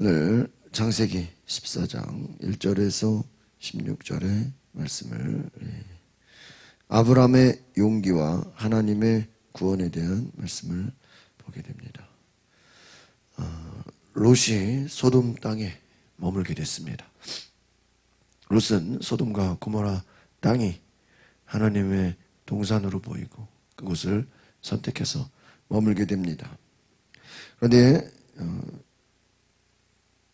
오늘 창세기 14장 1절에서 16절의 말씀을 예, 아브라함의 용기와 하나님의 구원에 대한 말씀을 보게 됩니다. 어, 롯이 소돔 땅에 머물게 됐습니다. 롯은 소돔과 고모라 땅이 하나님의 동산으로 보이고 그곳을 선택해서 머물게 됩니다. 그런데 어,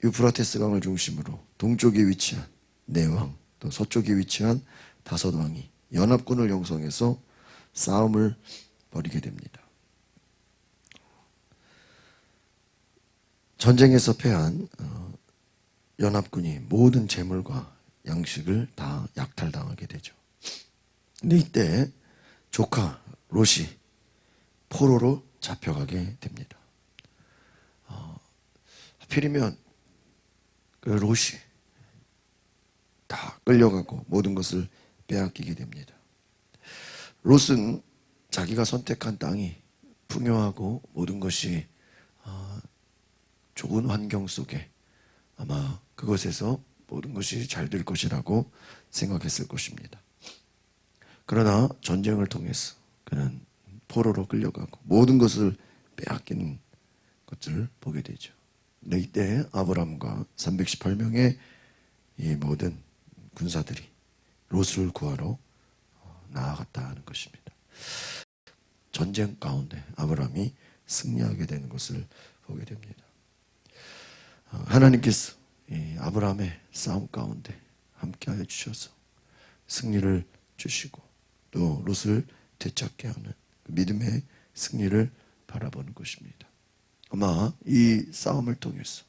유프라테스 강을 중심으로 동쪽에 위치한 네왕 또 서쪽에 위치한 다섯 왕이 연합군을 형성해서 싸움을 벌이게 됩니다. 전쟁에서 패한 어, 연합군이 모든 재물과 양식을 다 약탈당하게 되죠. 근데 이때 조카 롯이 포로로 잡혀가게 됩니다. 어, 하필이면 그 롯이 다 끌려가고 모든 것을 빼앗기게 됩니다. 롯은 자기가 선택한 땅이 풍요하고 모든 것이 어, 좋은 환경 속에 아마 그것에서 모든 것이 잘 될 것이라고 생각했을 것입니다. 그러나 전쟁을 통해서 그는 포로로 끌려가고 모든 것을 빼앗기는 것들을 보게 되죠. 근데 이때 아브람과 318명의 이 모든 군사들이 롯을 구하러 어, 나아갔다는 것입니다. 전쟁 가운데 아브람이 승리하게 되는 것을 보게 됩니다. 어, 하나님께서 이 아브라함의 싸움 가운데 함께하여 주셔서 승리를 주시고 또 롯을 되찾게 하는 그 믿음의 승리를 바라보는 것입니다. 아마 이 싸움을 통해서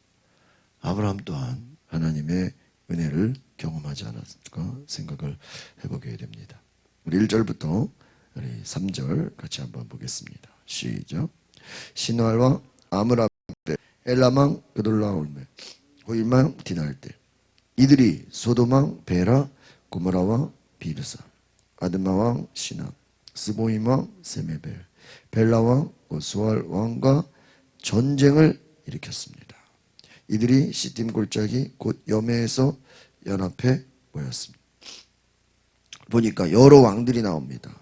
아브라함 또한 하나님의 은혜를 경험하지 않았을까 생각을 해보게 됩니다. 우리 1절부터 우리 3절 같이 한번 보겠습니다. 시작. 신활과 아므람 때 엘라망 그돌라올메 호일망 디날 때 이들이 소도망 베라 고모라와 비르사 아드마왕 시나 스보임왕 세메벨 벨라왕 오스왈 왕과 전쟁을 일으켰습니다. 이들이 시딤 골짜기 곧 여매에서 연합해 모였습니다. 보니까 여러 왕들이 나옵니다.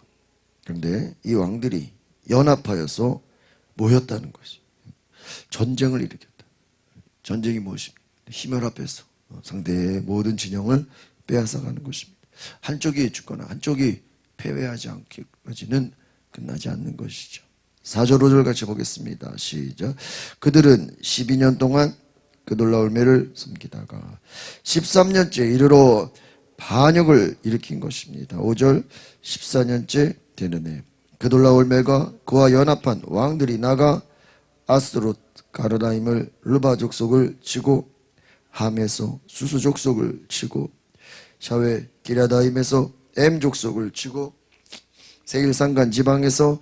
그런데 이 왕들이 연합하여서 모였다는 것이 전쟁을 일으켰다. 전쟁이 무엇입니까? 힘을 합해서 상대의 모든 진영을 빼앗아가는 것입니다. 한쪽이 죽거나 한쪽이 패배하지 않기까지는 끝나지 않는 것이죠. 4절 5절 같이 보겠습니다. 시작. 그들은 12년 동안 그 놀라울 매를 숨기다가 13년째 이르러 반역을 일으킨 것입니다. 5절 14년째 되는 해. 그 놀라울 매가 그와 연합한 왕들이 나가 아스트롯 가르다임을 르바 족속을 치고 함에서 수수 족속을 치고 샤웨 기라다임에서 엠 족속을 치고 세일산간 지방에서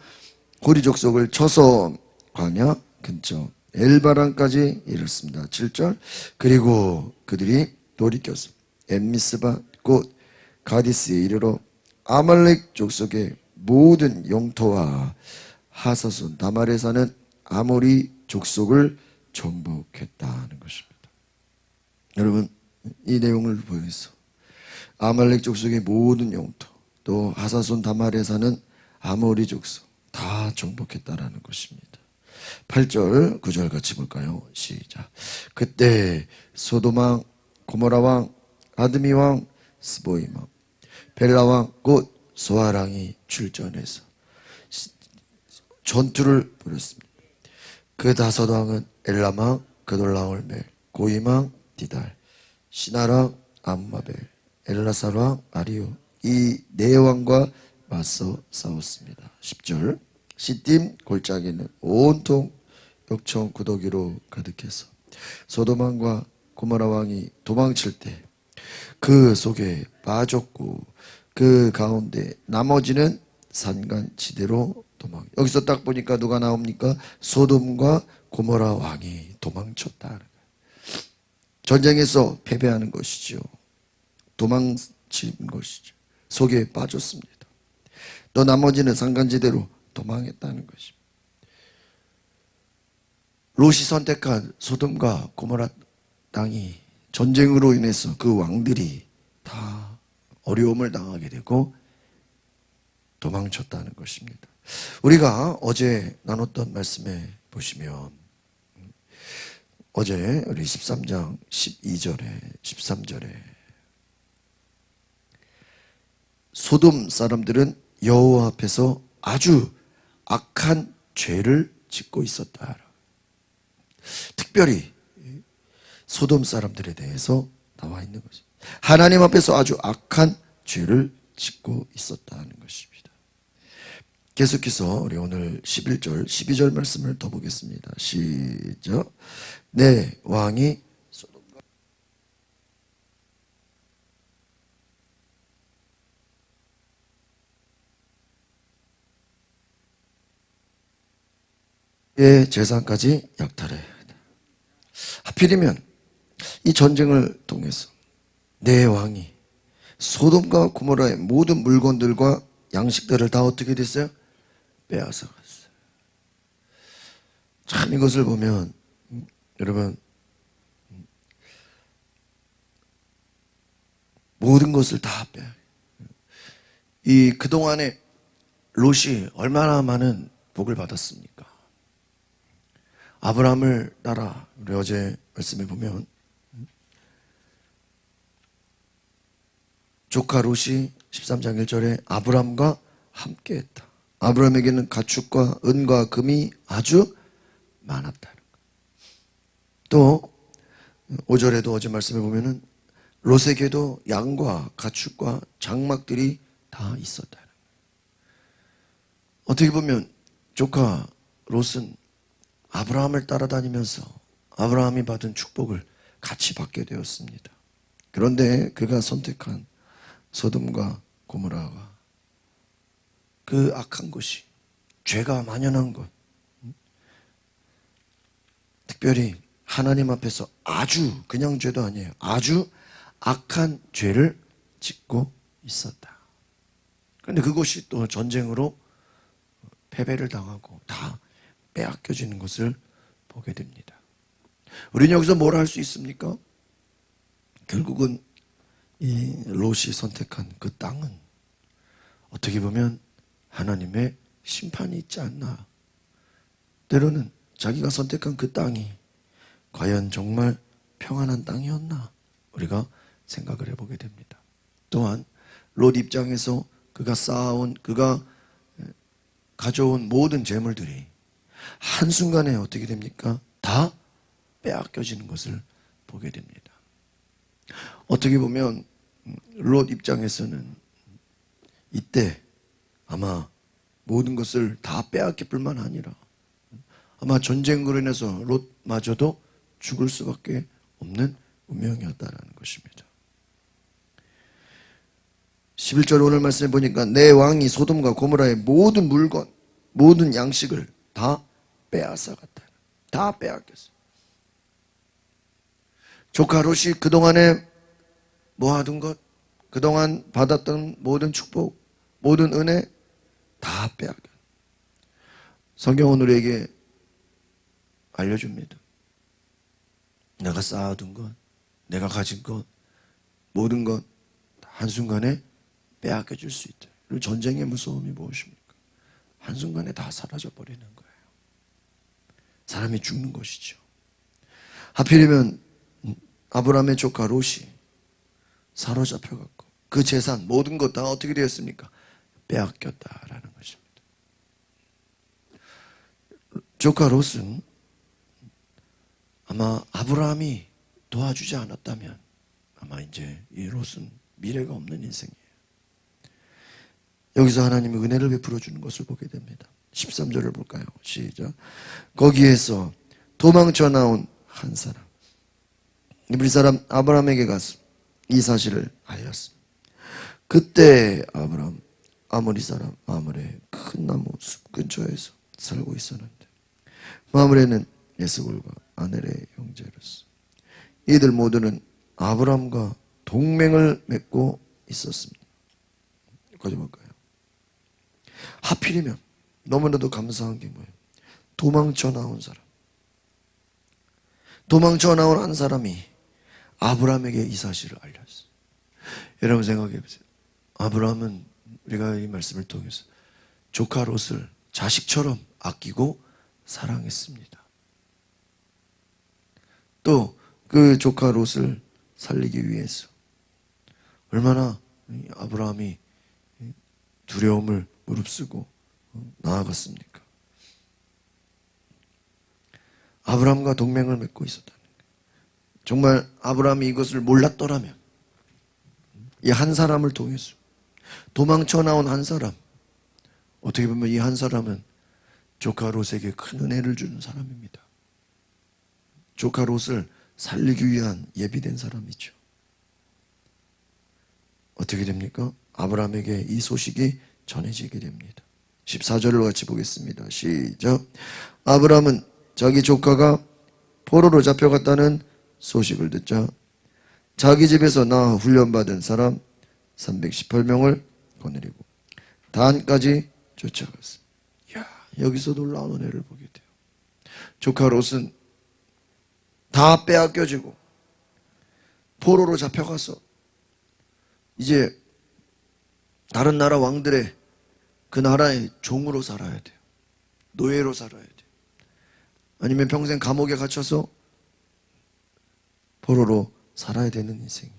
고리 족속을 쳐서 광야 근처 엘바란까지 이르렀습니다. 7절 그리고 그들이 돌이켜서 엠미스바 곧 가디스에 이르러 아말렉 족속의 모든 영토와 하사손 다말에 사는 아모리 족속을 정복했다는 것입니다. 여러분 이 내용을 보면서 아말렉 족속의 모든 영토 또 하사손 다말에 사는 아모리 족속 다 정복했다라는 것입니다. 8절 9절 같이 볼까요? 시작. 그때 소도망 고모라 왕 아드미 왕 스보임 왕 벨라 왕 곧 소아랑이 출전해서 전투를 벌였습니다. 그 다섯 왕은 엘라망 그돌라올멜 고이망 디달 시나랑 암마벨 엘라사랑 아리오 이 네 왕과 맞서 싸웠습니다. 10절 시딤 골짜기는 온통 역청 구더기로 가득해서 소도망과 고모라 왕이 도망칠 때 그 속에 빠졌고 그 가운데 나머지는 산간지대로 도망. 여기서 딱 보니까 누가 나옵니까? 소돔과 고모라 왕이 도망쳤다. 전쟁에서 패배하는 것이죠. 도망친 것이죠. 속에 빠졌습니다. 또 나머지는 산간지대로 도망했다는 것입니다. 롯이 선택한 소돔과 고모라 땅이 전쟁으로 인해서 그 왕들이 다 어려움을 당하게 되고 도망쳤다는 것입니다. 우리가 어제 나눴던 말씀에 보시면 어제 우리 13장 12절에 13절에 소돔 사람들은 여호와 앞에서 아주 악한 죄를 짓고 있었다. 특별히 소돔 사람들에 대해서 나와 있는 것이 하나님 앞에서 아주 악한 죄를 짓고 있었다는 것입니다. 계속해서 우리 오늘 11절, 12절 말씀을 더 보겠습니다. 시작. 내 왕이 의 재산까지 약탈해. 하필이면 이 전쟁을 통해서 내 왕이 소돔과 고모라의 모든 물건들과 양식들을 다 어떻게 됐어요? 빼앗아 갔어요. 참 이것을 보면 음, 여러분 음, 모든 것을 다 빼. 이 그동안에 롯이 얼마나 많은 복을 받았습니까? 아브라함을 따라 우리 어제 말씀에 보면 조카 롯이 13장 1절에 아브라함과 함께했다. 아브라함에게는 가축과 은과 금이 아주 많았다는 것. 또 5절에도 어제 말씀에 보면은 롯에게도 양과 가축과 장막들이 다 있었다는 것. 어떻게 보면 조카 롯은 아브라함을 따라다니면서 아브라함이 받은 축복을 같이 받게 되었습니다. 그런데 그가 선택한 소돔과 고모라가 그 악한 것이 죄가 만연한 것 특별히 하나님 앞에서 아주 그냥 죄도 아니에요. 아주 악한 죄를 짓고 있었다. 그런데 그것이 또 전쟁으로 패배를 당하고 다 빼앗겨지는 것을 보게 됩니다. 우리는 여기서 뭘 할 수 있습니까? 결국은 이 롯이 선택한 그 땅은 어떻게 보면 하나님의 심판이 있지 않나. 때로는 자기가 선택한 그 땅이 과연 정말 평안한 땅이었나 우리가 생각을 해보게 됩니다. 또한 롯 입장에서 그가 쌓아온 그가 가져온 모든 재물들이 한순간에 어떻게 됩니까? 다 빼앗겨지는 것을 보게 됩니다. 어떻게 보면 롯 입장에서는 이때 아마 모든 것을 다 빼앗길 뿐만 아니라 아마 전쟁으로 인해서 롯마저도 죽을 수밖에 없는 운명이었다라는 것입니다. 11절 오늘 말씀에 보니까 내 왕이 소돔과 고모라의 모든 물건, 모든 양식을 다 빼앗아 갔다. 다 빼앗겼어. 조카 롯이 그동안에 모아둔 것, 그동안 받았던 모든 축복, 모든 은혜 다 빼앗겨. 성경은 우리에게 알려줍니다. 내가 쌓아둔 것, 내가 가진 것, 모든 것 한순간에 빼앗겨 줄 수 있다. 전쟁의 무서움이 무엇입니까? 한순간에 다 사라져 버리는 거예요. 사람이 죽는 것이죠. 하필이면 아브라함의 조카 롯이 사로잡혀 갖고 그 재산 모든 것 다 어떻게 되었습니까? 빼앗겼다라는 것입니다. 조카 롯은 아마 아브라함이 도와주지 않았다면 아마 이제 이 롯은 미래가 없는 인생이에요. 여기서 하나님이 은혜를 베풀어 주는 것을 보게 됩니다. 13절을 볼까요? 시작. 거기에서 도망쳐 나온 한 사람. 이브리 사람 아브라함에게 가서 이 사실을 알렸습니다. 그때 아브라함 아모리 사람 아모레 큰 나무 숲 근처에서 살고 있었는데 마므레는 예스골과 아넬의 형제로서 이들 모두는 아브라함과 동맹을 맺고 있었습니다. 볼까요? 하필이면 너무나도 감사한 게 뭐예요? 도망쳐 나온 사람. 도망쳐 나온 한 사람이 아브라함에게 이 사실을 알렸어요. 여러분 생각해 보세요. 아브라함은 우리가 이 말씀을 통해서 조카 롯을 자식처럼 아끼고 사랑했습니다. 또 그 조카 롯을 살리기 위해서 얼마나 이 아브라함이 두려움을 무릅쓰고 나아갔습니까? 아브라함과 동맹을 맺고 있었다는 거예요. 정말 아브라함이 이것을 몰랐더라면 이 한 사람을 통해서 도망쳐 나온 한 사람 어떻게 보면 이 한 사람은 조카 롯에게 큰 은혜를 주는 사람입니다. 조카 롯을 살리기 위한 예비된 사람이죠. 어떻게 됩니까? 아브라함에게 이 소식이 전해지게 됩니다. 14절을 같이 보겠습니다. 시작. 아브라함은 자기 조카가 포로로 잡혀갔다는 소식을 듣자 자기 집에서 나 훈련받은 사람 318명을 거느리고 단까지 쫓아갔습니다. 야, 여기서 놀라운 은혜를 보게 돼요. 조카 롯은 다 빼앗겨지고 포로로 잡혀가서 이제 다른 나라 왕들의 그 나라의 종으로 살아야 돼요. 노예로 살아야 돼요. 아니면 평생 감옥에 갇혀서 포로로 살아야 되는 인생이.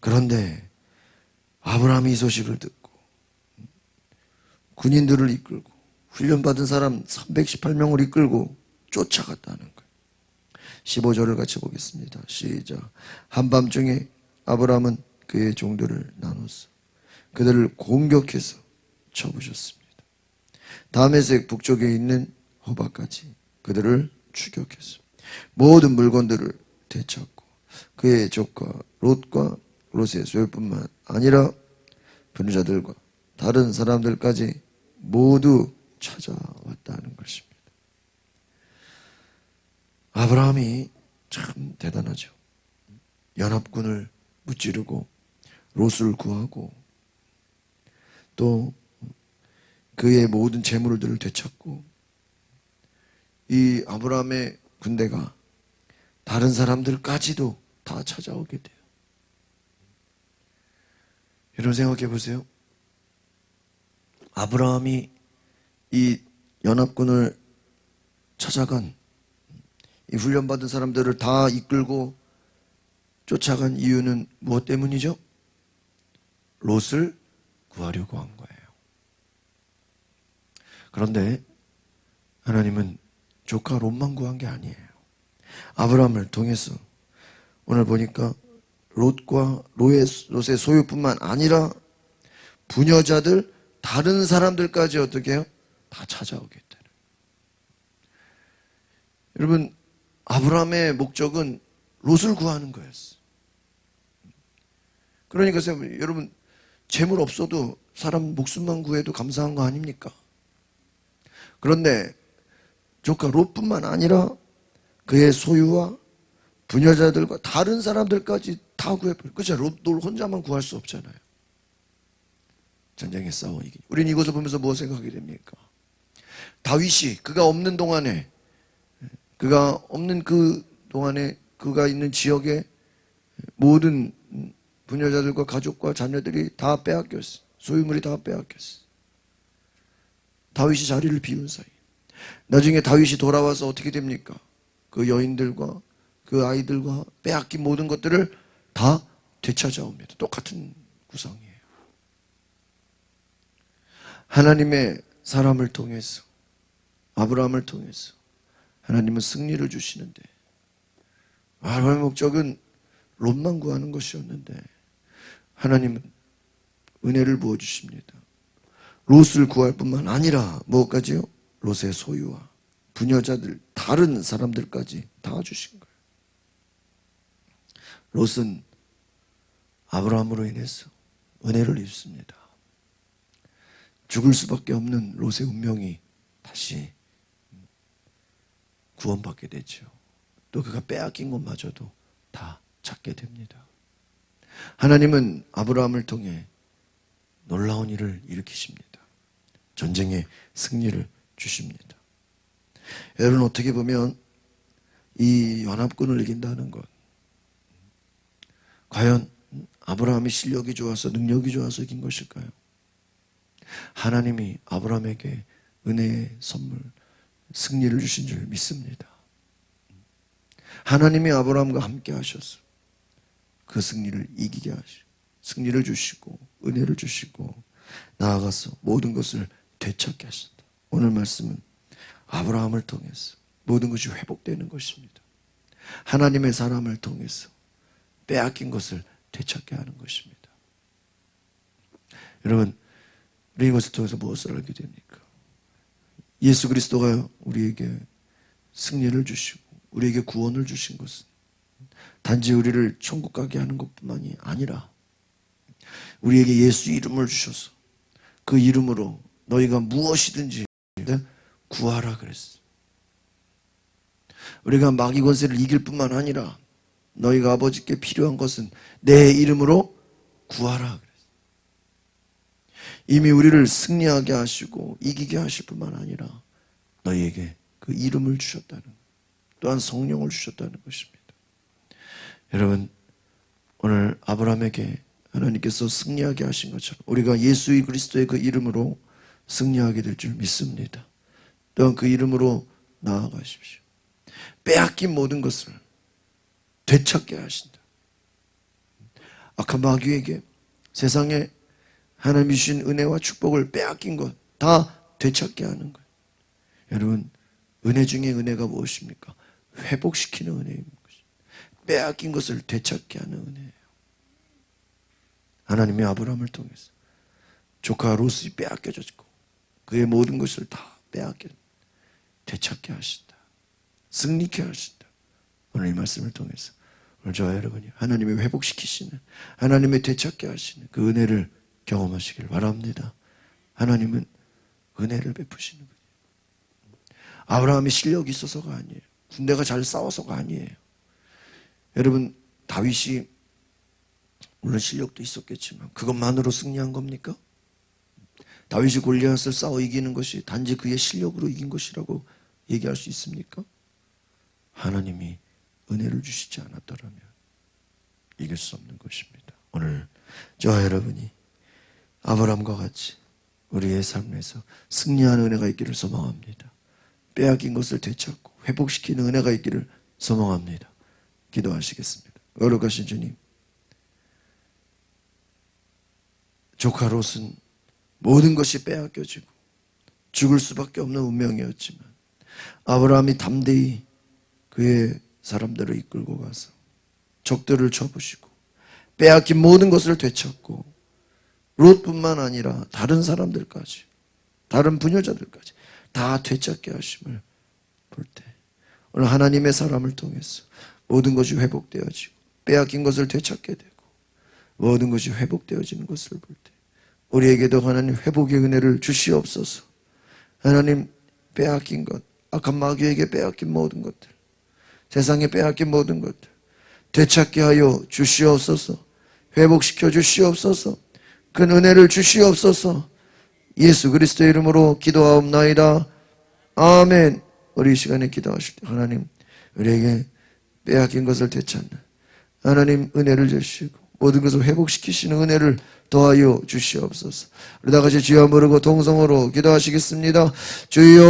그런데 아브라함이 이 소식을 듣고 군인들을 이끌고 훈련받은 사람 318명을 이끌고 쫓아갔다는 거예요. 15절을 같이 보겠습니다. 시작. 한밤중에 아브라함은 그의 종들을 나눴어. 그들을 공격해서 쳐부셨습니다. 다메섹 북쪽에 있는 호바까지 그들을 추격했어. 모든 물건들을 되찾고 그의 조카 롯과 롯의 소유뿐만 아니라 분자들과 다른 사람들까지 모두 찾아왔다는 것입니다. 아브라함이 참 대단하죠. 연합군을 무찌르고 롯을 구하고 또 그의 모든 재물들을 되찾고 이 아브라함의 군대가 다른 사람들까지도 다 찾아오게 돼요. 여러분 생각해 보세요. 아브라함이 이 연합군을 찾아간 이 훈련받은 사람들을 다 이끌고 쫓아간 이유는 무엇 때문이죠? 롯을 구하려고 한 거예요. 그런데 하나님은 조카 롯만 구한 게 아니에요. 아브라함을 통해서 오늘 보니까 롯과 롯의, 롯의 소유뿐만 아니라 부녀자들 다른 사람들까지 어떻게 해요? 다 찾아오겠다는. 여러분 아브라함의 목적은 롯을 구하는 거였어. 그러니까 여러분 재물 없어도 사람 목숨만 구해도 감사한 거 아닙니까? 그런데 조카 롯뿐만 아니라 그의 소유와 부녀자들과 다른 사람들까지 다 구해버려. 그죠? 롯 혼자만 구할 수 없잖아요. 전쟁에 싸워 이기. 우리는 이것을 보면서 무엇 생각하게 됩니까? 다윗이 그가 없는 동안에 그가 없는 그 동안에 그가 있는 지역에 모든 부녀자들과 가족과 자녀들이 다 빼앗겼어. 소유물이 다 빼앗겼어. 다윗이 자리를 비운 사이. 나중에 다윗이 돌아와서 어떻게 됩니까? 그 여인들과 그 아이들과 빼앗긴 모든 것들을 다 되찾아옵니다. 똑같은 구성이에요. 하나님의 사람을 통해서 아브라함을 통해서 하나님은 승리를 주시는데 아브라함의 목적은 롯만 구하는 것이었는데 하나님은 은혜를 부어 주십니다. 롯을 구할 뿐만 아니라 무엇까지요? 롯의 소유와 부녀자들 다른 사람들까지 다 주신 거예요. 롯은 아브라함으로 인해서 은혜를 입습니다. 죽을 수밖에 없는 롯의 운명이 다시 구원받게 되죠. 또 그가 빼앗긴 것마저도 다 찾게 됩니다. 하나님은 아브라함을 통해 놀라운 일을 일으키십니다. 전쟁의 승리를 주십니다. 여러분 어떻게 보면 이 연합군을 이긴다는 것 과연 아브라함이 실력이 좋아서 능력이 좋아서 이긴 것일까요? 하나님이 아브라함에게 은혜의 선물, 승리를 주신 줄 믿습니다. 하나님이 아브라함과 함께 하셔서 그 승리를 이기게 하시고 승리를 주시고 은혜를 주시고 나아가서 모든 것을 되찾게 하신다. 오늘 말씀은 아브라함을 통해서 모든 것이 회복되는 것입니다. 하나님의 사람을 통해서 빼앗긴 것을 되찾게 하는 것입니다. 여러분, 우리 이것을 통해서 무엇을 알게 됩니까? 예수 그리스도가 우리에게 승리를 주시고 우리에게 구원을 주신 것은 단지 우리를 천국 가게 하는 것뿐만이 아니라 우리에게 예수 이름을 주셔서 그 이름으로 너희가 무엇이든지 구하라 그랬어. 우리가 마귀 권세를 이길 뿐만 아니라 너희가 아버지께 필요한 것은 내 이름으로 구하라 그랬어. 이미 우리를 승리하게 하시고 이기게 하실 뿐만 아니라 너희에게 그 이름을 주셨다는 것. 또한 성령을 주셨다는 것입니다. 여러분 오늘 아브라함에게 하나님께서 승리하게 하신 것처럼 우리가 예수 그리스도의 그 이름으로 승리하게 될 줄 믿습니다. 또한 그 이름으로 나아가십시오. 빼앗긴 모든 것을 되찾게 하신다. 악한 마귀에게 세상에 하나님이 주신 은혜와 축복을 빼앗긴 것 다 되찾게 하는 것. 여러분 은혜 중에 은혜가 무엇입니까? 회복시키는 은혜입니다. 빼앗긴 것을 되찾게 하는 은혜예요. 하나님이 아브라함을 통해서 조카 롯이 빼앗겨졌고 그의 모든 것을 다 빼앗겨 되찾게 하신다. 승리케 하신다. 오늘 이 말씀을 통해서 오늘 저와 여러분이 하나님이 회복시키시는 하나님의 되찾게 하시는 그 은혜를 경험하시길 바랍니다. 하나님은 은혜를 베푸시는 분이에요. 아브라함이 실력이 있어서가 아니에요. 군대가 잘 싸워서가 아니에요. 여러분 다윗이 물론 실력도 있었겠지만 그것만으로 승리한 겁니까? 다윗이 골리앗을 싸워 이기는 것이 단지 그의 실력으로 이긴 것이라고 얘기할 수 있습니까? 하나님이 은혜를 주시지 않았더라면 이길 수 없는 것입니다. 오늘 저와 여러분이 아브라함과 같이 우리의 삶에서 승리하는 은혜가 있기를 소망합니다. 빼앗긴 것을 되찾고 회복시키는 은혜가 있기를 소망합니다. 기도하시겠습니다. 거룩하신 주님, 조카 롯은 모든 것이 빼앗겨지고 죽을 수밖에 없는 운명이었지만 아브라함이 담대히 그의 사람들을 이끌고 가서 적들을 쳐부시고 빼앗긴 모든 것을 되찾고 롯뿐만 아니라 다른 사람들까지 다른 부녀자들까지 다 되찾게 하심을 볼 때 오늘 하나님의 사람을 통해서 모든 것이 회복되어지고 빼앗긴 것을 되찾게 되고 모든 것이 회복되어지는 것을 볼 때 우리에게도 하나님 회복의 은혜를 주시옵소서. 하나님 빼앗긴 것 악한 마귀에게 빼앗긴 모든 것들 세상에 빼앗긴 모든 것들 되찾게 하여 주시옵소서. 회복시켜 주시옵소서. 그 은혜를 주시옵소서. 예수 그리스도의 이름으로 기도하옵나이다. 아멘. 우리 이 시간에 기도하실 때 하나님 우리에게 빼앗긴 것을 되찾는 하나님 은혜를 주시고 모든 것을 회복시키시는 은혜를 더하여 주시옵소서. 우리 다 같이 주여 부르고 동성으로 기도하시겠습니다. 주여